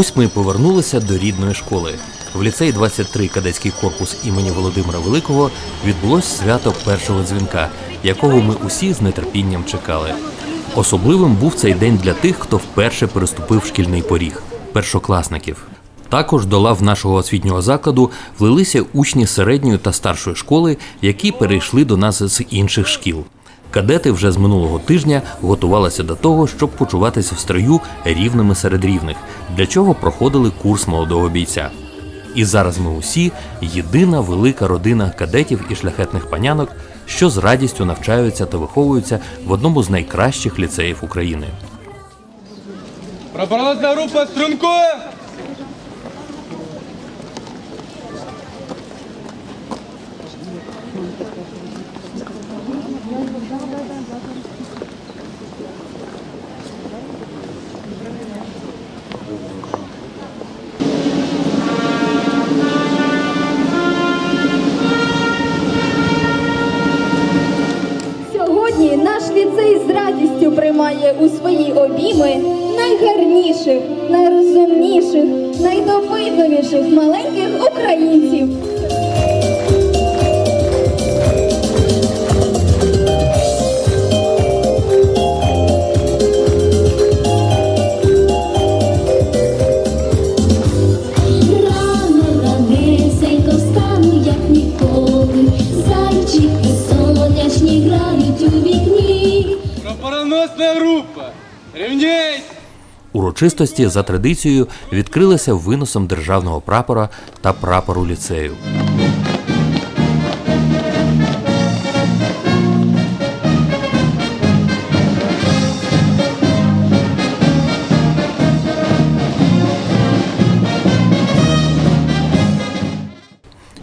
Ось ми повернулися до рідної школи. В ліцеї 23 кадетський корпус імені Володимира Великого відбулось свято першого дзвінка, якого ми усі з нетерпінням чекали. Особливим був цей день для тих, хто вперше переступив шкільний поріг першокласників. Також до лав нашого освітнього закладу влилися учні середньої та старшої школи, які перейшли до нас з інших шкіл. Кадети вже з минулого тижня готувалися до того, щоб почуватися в строю рівними серед рівних, для чого проходили курс молодого бійця. І зараз ми усі єдина велика родина кадетів і шляхетних панянок, що з радістю навчаються та виховуються в одному з найкращих ліцеїв України. Прапорозна група струнко! Найдопитливіших маленьких українців. Урочистості за традицією відкрилися виносом державного прапора та прапору ліцею.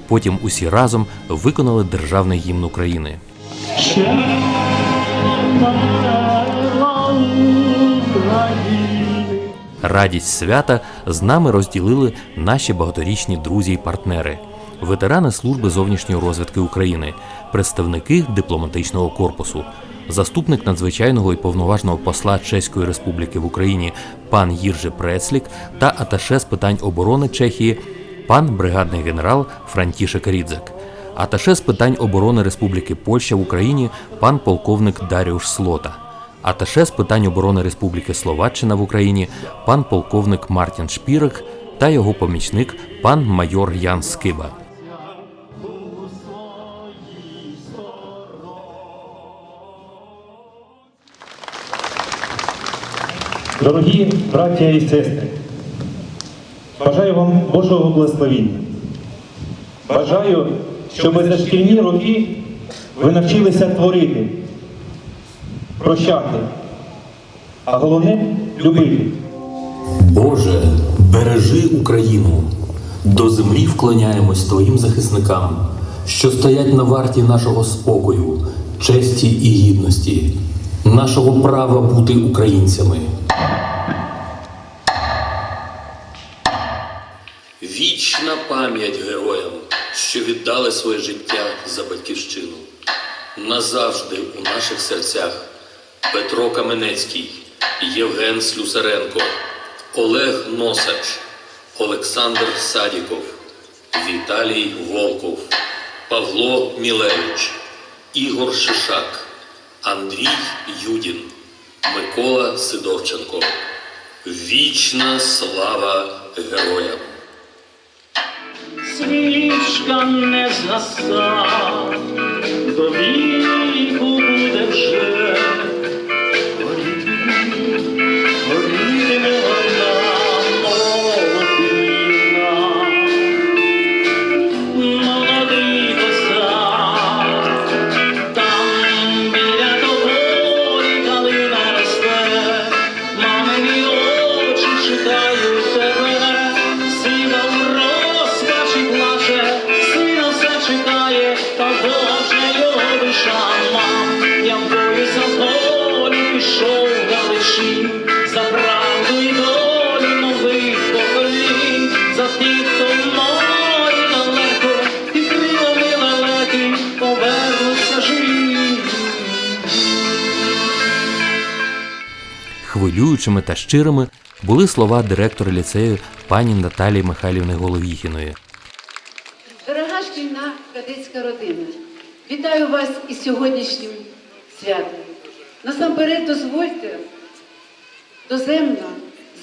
Потім усі разом виконали державний гімн України. Радість свята з нами розділили наші багаторічні друзі і партнери, ветерани служби зовнішньої розвідки України, представники дипломатичного корпусу, заступник надзвичайного і повноважного посла Чеської Республіки в Україні пан Їржи Прецлік та аташе з питань оборони Чехії пан бригадний генерал Франтішек Рідзек. Аташе з питань оборони Республіки Польща в Україні пан полковник Даріуш Слота. Аташе з питань оборони Республіки Словаччина в Україні пан полковник Мартін Шпірик та його помічник пан майор Ян Скиба. Дорогі браття і сестри, бажаю вам Божого благословіння. Бажаю, щоб за шкільні роки ви навчилися творити, прощати, а головне любити. Боже, бережи Україну. До землі вклоняємось твоїм захисникам, що стоять на варті нашого спокою, честі і гідності, нашого права бути українцями. Вічна пам'ять героям, що віддали своє життя за батьківщину. Назавжди у наших серцях Петро Каменецький, Євген Слюсаренко, Олег Носач, Олександр Садіков, Віталій Волков, Павло Мілевич, Ігор Шишак, Андрій Юдін, Микола Сидорченко. Вічна слава героям! свічка не згаса, до віку буде вже Хвилюючими та щирими були слова директора ліцею пані Наталії Михайлівни Головіхіної. Дорога шкільна кадетська родина, вітаю вас із сьогоднішнім святом. Насамперед дозвольте доземно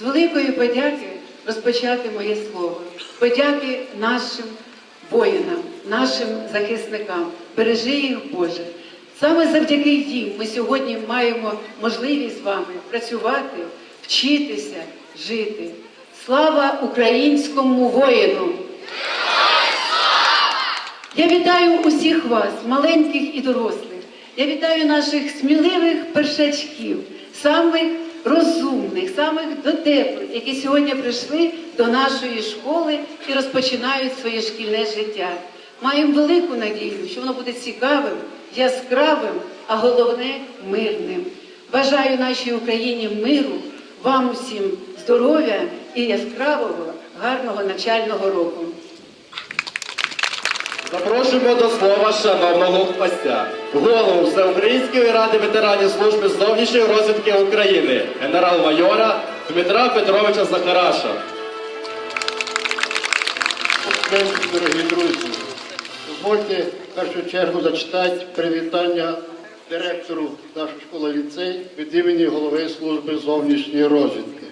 з великої подяки розпочати моє слово. Подяки нашим воїнам, нашим захисникам. Бережи їх Боже. Саме завдяки їм ми сьогодні маємо можливість з вами працювати, вчитися, жити. Слава українському воїну! Я вітаю усіх вас, маленьких і дорослих. Я вітаю наших сміливих першачків, самих розумних, самих дотеплих, які сьогодні прийшли до нашої школи і розпочинають своє шкільне життя. Маємо велику надію, що воно буде цікавим, яскравим, а головне мирним. Бажаю нашій Україні миру, вам усім здоров'я і яскравого, гарного навчального року. Запрошуємо до слова шановного гостя, голову Всеукраїнської ради ветеранів служби зовнішньої розвідки України, генерал-майора Дмитра Петровича Захараша. Дорогі друзі, дозвольте в першу чергу зачитати привітання директору нашої школи ліцей від імені голови служби зовнішньої розвідки.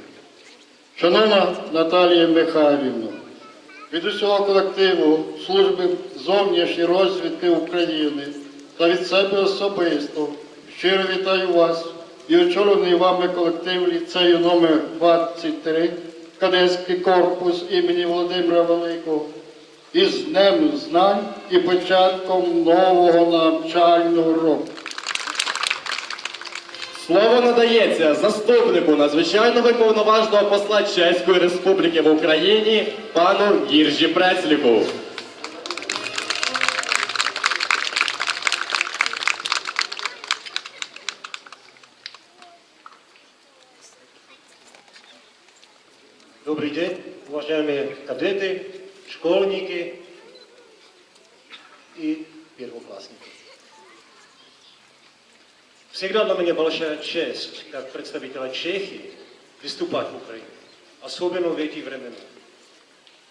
Шановна Наталія Михайлівна, від усього колективу служби зовнішньої розвідки України та від себе особисто щиро вітаю вас і очолений вами колектив ліцею номер 23 Кадетський корпус імені Володимира Великого із Днем Знань і початком нового навчального року. Слово надається заступнику надзвичайного і повноважного посла Чеської Республіки в Україні пану Гіржі Прецліку. Добрый день, уважаемые кадеты, школьники и первоклассники. Всегда для меня большая честь, как представителя Чехии, выступать в Украине, особенно в эти времена.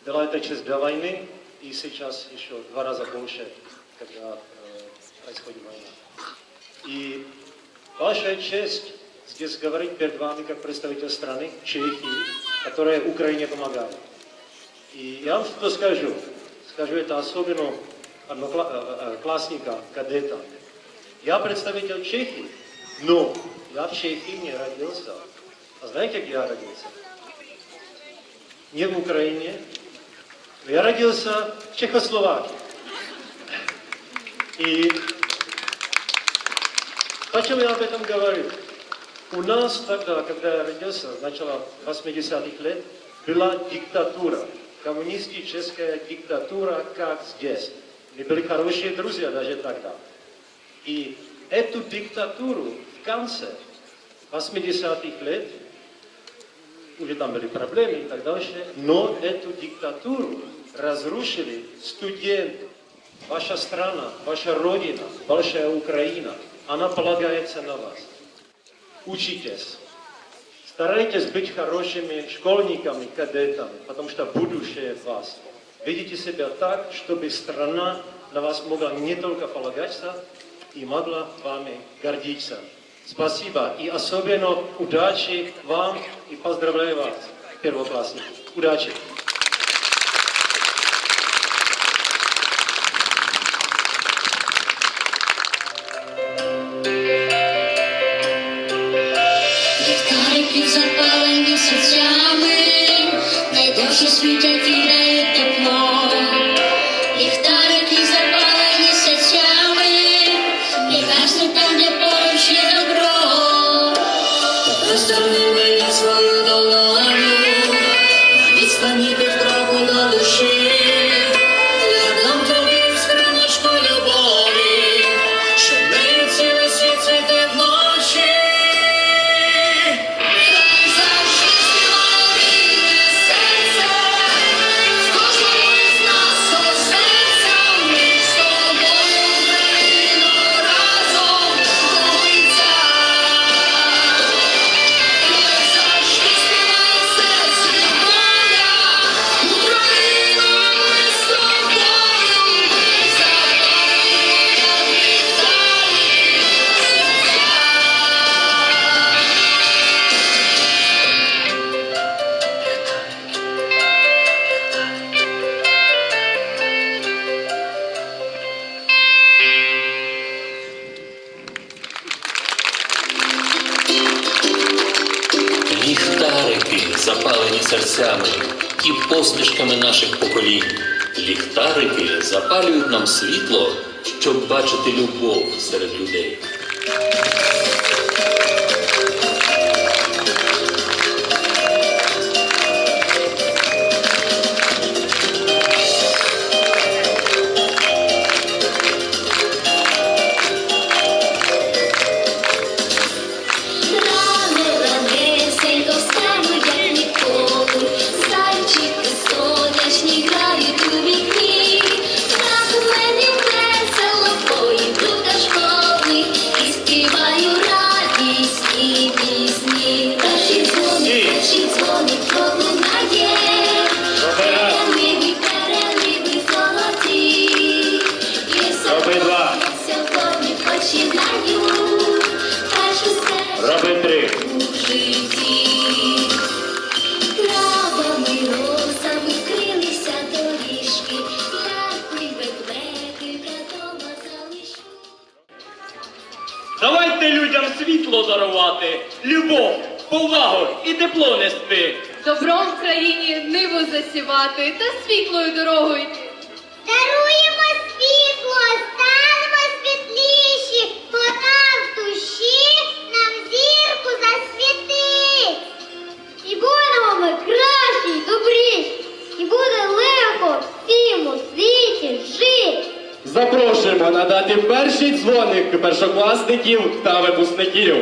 Была это честь до войны, и сейчас еще в два раза больше, когда э, происходит война. И большая честь здесь говорить перед вами как представитель страны Чехии, которая Украине помогает. И я вам что скажу, скажу это особенно одноклассника, кадета. Я представитель Чехии, но я в Чехии не родился. А знаете, где я родился? Не в Украине, но я родился в Чехословакии. И почему я об этом говорю? У нас тогда, когда я родился, начало 80-х лет, была диктатура, Коммунистическая диктатура, как здесь. Мы были хорошие друзья даже тогда. И эту диктатуру в конце 80-х лет, уже там были проблемы и так дальше, но эту диктатуру разрушили студенты. Ваша страна, ваша родина, большая Украина, она полагается на вас. Учитесь. Старайтесь быть хорошими школьниками, кадетами, потому что будущее вас. Ведите себя так, чтобы страна на вас могла не только полагаться, и могла вами гордиться. Спасибо и особенно удачи вам и поздравляю вас, первоклассники. Удачи! Посмішками наших поколінь. Ліхтарики запалюють нам світло, щоб бачити любов серед людей. Тепло. Добром в країні ниву засівати та світлою дорогою йти. Даруємо світло, станемо світліші, бо нам в душі нам зірку засвіти. І будемо ми кращі й добріші, і буде легко всім у світі жити. Запрошуємо надати перший дзвоник першокласників та випускників.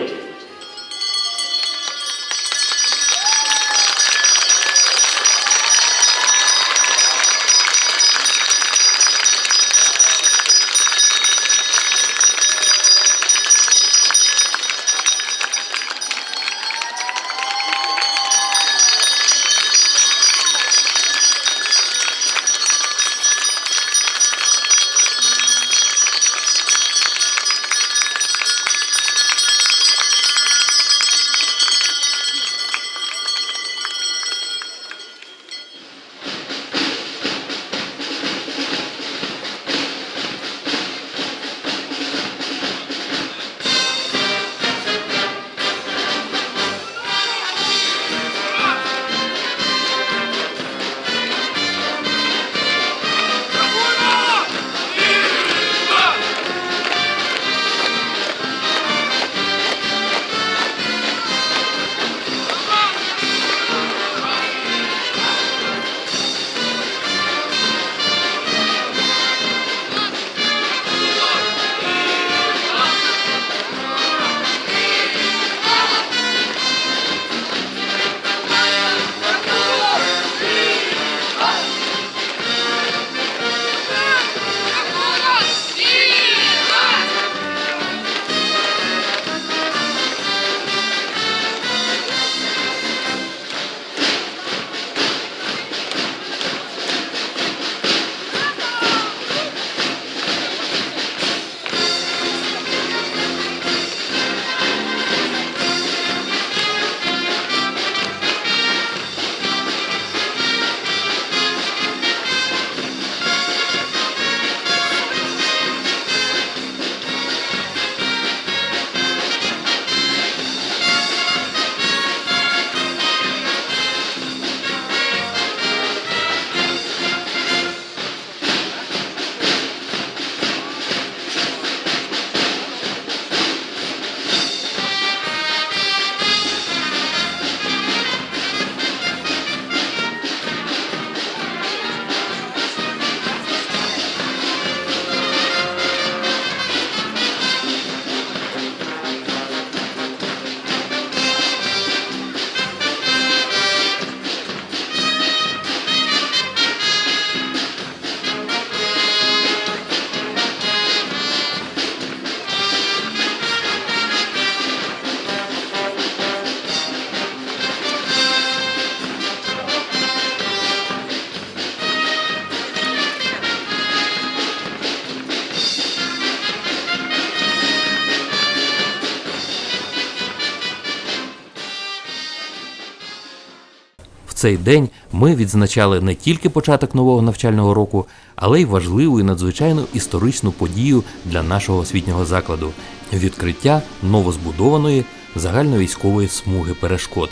Цей день ми відзначали не тільки початок нового навчального року, але й важливу і надзвичайну історичну подію для нашого освітнього закладу відкриття новозбудованої загальновійськової смуги перешкод.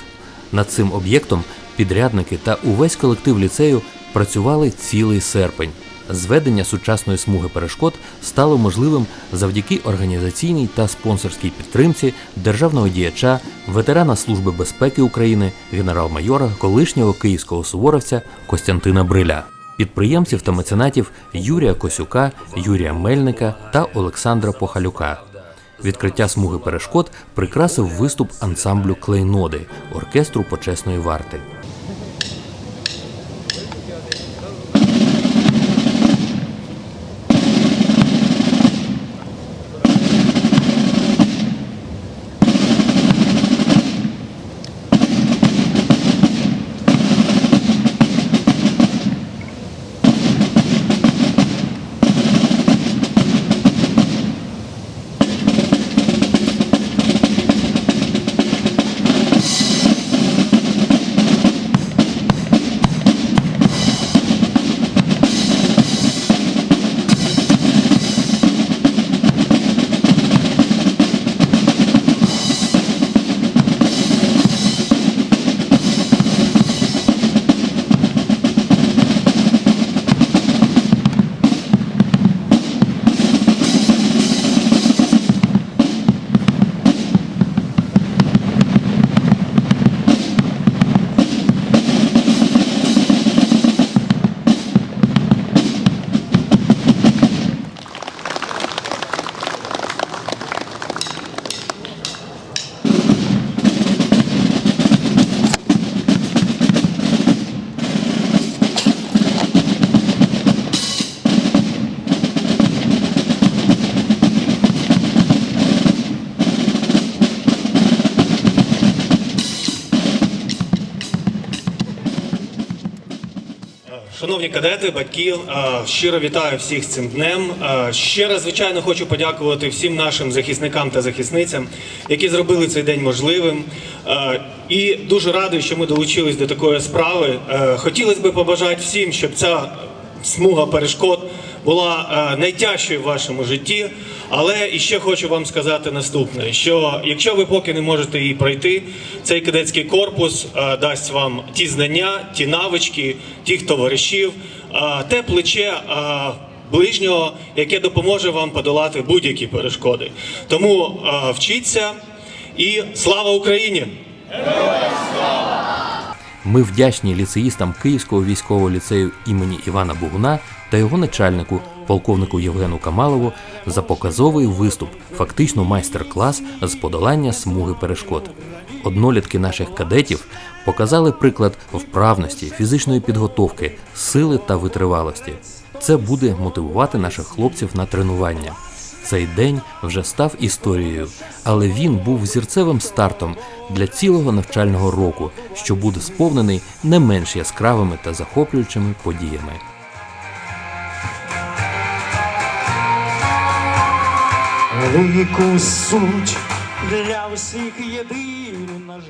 Над цим об'єктом підрядники та увесь колектив ліцею працювали цілий серпень. Зведення сучасної смуги перешкод стало можливим завдяки організаційній та спонсорській підтримці державного діяча, ветерана Служби безпеки України, генерал-майора, колишнього київського суворовця Костянтина Бриля, підприємців та меценатів Юрія Косюка, Юрія Мельника та Олександра Похалюка. Відкриття смуги перешкод прикрасив виступ ансамблю Клейноди оркестру почесної варти. Шановні кадети, батьки, щиро вітаю всіх з цим днем. Ще раз, звичайно, хочу подякувати всім нашим захисникам та захисницям, які зробили цей день можливим. І дуже радий, що ми долучились до такої справи. Хотілося б побажати всім, щоб ця смуга перешкод була е, найтяжчою в вашому житті. Але і ще хочу вам сказати наступне: що якщо ви поки не можете її пройти, цей кадетський корпус е, дасть вам ті знання, ті навички, тих товаришів, е, те плече. Ближнього, яке допоможе вам подолати будь-які перешкоди. Тому е, вчіться і слава Україні! Ми вдячні ліцеїстам Київського військового ліцею імені Івана Бугуна та його начальнику, полковнику Євгену Камалову, за показовий виступ, фактично майстер-клас з подолання смуги перешкод. Однолітки наших кадетів показали приклад вправності, фізичної підготовки, сили та витривалості. Це буде мотивувати наших хлопців на тренування. Цей день вже став історією, але він був зірцевим стартом для цілого навчального року, що буде сповнений не менш яскравими та захоплюючими подіями. Велику суть для всіх єдину наш.